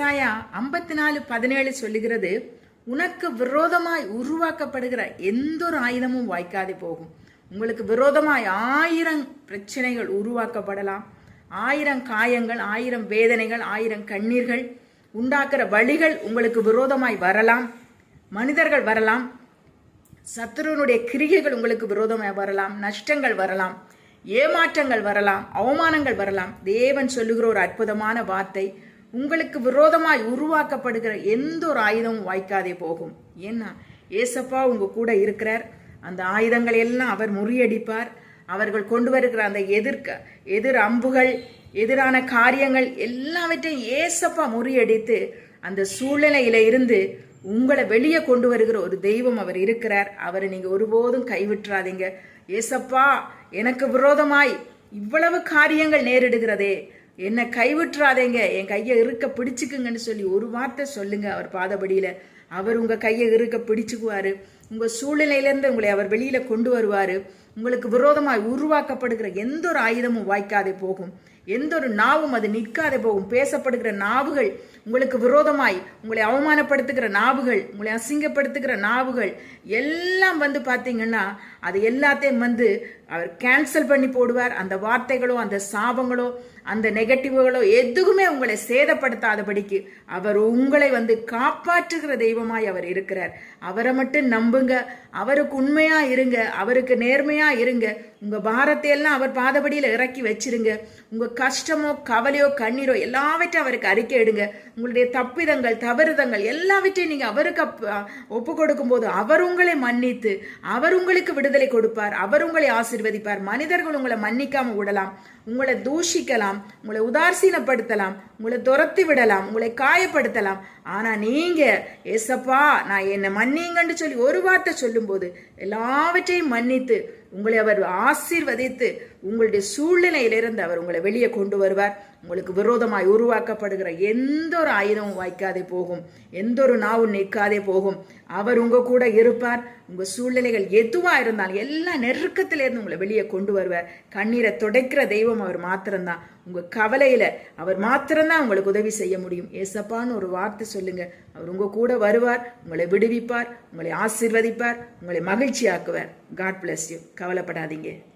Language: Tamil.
ஏசாயா ஐம்பத்தி நாலு பதினேழு சொல்லுகிறது உனக்கு விரோதமாய் உருவாக்கப்படுகிற எந்த ஒரு ஆயுதமும் வாய்க்காது போகும். உங்களுக்கு விரோதமாய் ஆயிரம் பிரச்சனைகள் உருவாக்கப்படலாம். ஆயிரம் காயங்கள் ஆயிரம் வேதனைகள் ஆயிரம் கண்ணீர்கள் உண்டாக்குற வழிகள் உங்களுக்கு விரோதமாய் வரலாம். மனிதர்கள் வரலாம். சத்துருவனுடைய கிரிகைகள் உங்களுக்கு விரோதமாய் வரலாம். நஷ்டங்கள் வரலாம். ஏமாற்றங்கள் வரலாம். அவமானங்கள் வரலாம். தேவன் சொல்லுகிற ஒரு அற்புதமான வார்த்தை. உங்களுக்கு விரோதமாய் உருவாக்கப்படுகிற எந்த ஒரு ஆயுதமும் வாய்க்காதே போகும். ஏன்னா ஏசப்பா உங்க கூட இருக்கிறார். அந்த ஆயுதங்கள் எல்லாம் அவர் முறியடிப்பார். அவர்கள் கொண்டு வருகிற அந்த எதிர்க்க எதிர் அம்புகள் எதிரான காரியங்கள் எல்லாவற்றையும் ஏசப்பா முறியடித்து அந்த சூழ்நிலையில இருந்து உங்களை வெளியே கொண்டு வருகிற ஒரு தெய்வம் அவர் இருக்கிறார். அவரை நீங்க ஒருபோதும் கைவிட்டுறாதீங்க. ஏசப்பா எனக்கு விரோதமாய் இவ்வளவு காரியங்கள் நேரிடுகிறதே. என்னை கைவிட்டுறாதேங்க. என் கையை இருக்க பிடிச்சிக்குங்கன்னு சொல்லி ஒரு வார்த்தை சொல்லுங்க அவர் பாதபடியில். அவர் உங்கள் கையை இருக்க பிடிச்சுக்குவார். உங்கள் சூழ்நிலையிலேருந்து உங்களை அவர் வெளியில் கொண்டு வருவார். உங்களுக்கு விரோதமாய் உருவாக்கப்படுகிற எந்த ஒரு ஆயுதமும் வாய்க்காதே போகும். எந்த ஒரு நாவும் அது நிற்காதே போகும். பேசப்படுகிற நாவுகள் உங்களுக்கு விரோதமாய் உங்களை அவமானப்படுத்துகிற நாவுகள் உங்களை அசிங்கப்படுத்துகிற நாவுகள் எல்லாம் வந்து பார்த்தீங்கன்னா அது எல்லாத்தையும் வந்து அவர் கேன்சல் பண்ணி போடுவார். அந்த வார்த்தைகளோ அந்த சாபங்களோ அந்த நெகட்டிவ்களோ எதுவுமே உங்களை சேதப்படுத்தாதபடிக்கு அவர் உங்களை வந்து காப்பாற்றுகிற தெய்வமாய் அவர் இருக்கிறார். அவரை மட்டும் நம்புங்க அவருக்கு உண்மையா இருங்க. அவருக்கு நேர்மையா இருங்க. உங்க பாரத்தை எல்லாம் அவர் பாதபடியில் இறக்கி வச்சிருங்க. உங்க கஷ்டமோ கவலையோ கண்ணீரோ எல்லாவற்றையும் அவருக்கு அறிக்கை எடுங்க. உங்களுடைய தப்பிதங்கள் தவறுதங்கள் எல்லாவற்றையும் நீங்க அவருக்கு ஒப்பு கொடுக்கும் போது அவர் உங்களை மன்னித்து அவர் உங்களுக்கு விடுதலை கொடுப்பார். அவர் உங்களை ஆசிர்வதிப்பார். மனிதர்கள் உங்களை மன்னிக்காம விடலாம். உங்களை தூஷிக்கலாம். உங்களை உதாசீனப்படுத்தலாம். உங்களை துரத்தி விடலாம். உங்களை காயப்படுத்தலாம். ஆனா நீங்க ஏசப்பா நான் என்னை மன்னிங்கன்னு சொல்லி ஒரு வார்த்தை சொல்லும்போது எல்லாவற்றையும் மன்னித்து உங்களை அவர் ஆசீர்வதித்து உங்களுடைய சூழ்நிலையிலிருந்து அவர் உங்களை வெளியே கொண்டு வருவார். உங்களுக்கு விரோதமாய் உருவாக்கப்படுகிற எந்த ஒரு ஆயுதமும் வாய்க்காதே போகும். எந்த ஒரு நாவும் நிற்காதே போகும். அவர் உங்க கூட இருப்பார். உங்க சூழ்நிலைகள் எதுவா இருந்தாலும் எல்லா நெருக்கத்திலிருந்து உங்களை வெளியே கொண்டு வருவார். கண்ணீரை துடைக்கிற தெய்வம் அவர் மாத்திரம்தான். உங்க கவலையில அவர் மாத்திரம்தான் உங்களுக்கு உதவி செய்ய முடியும். ஏசப்பான்னு ஒரு வார்த்தை சொல்லுங்க. அவர் உங்க கூட வருவார் உங்களை விடுவிப்பார் உங்களை ஆசீர்வதிப்பார் உங்களை மகிழ்ச்சியாக்குவார். காட் பிளஸ் யூ கவலைப்படாதீங்க.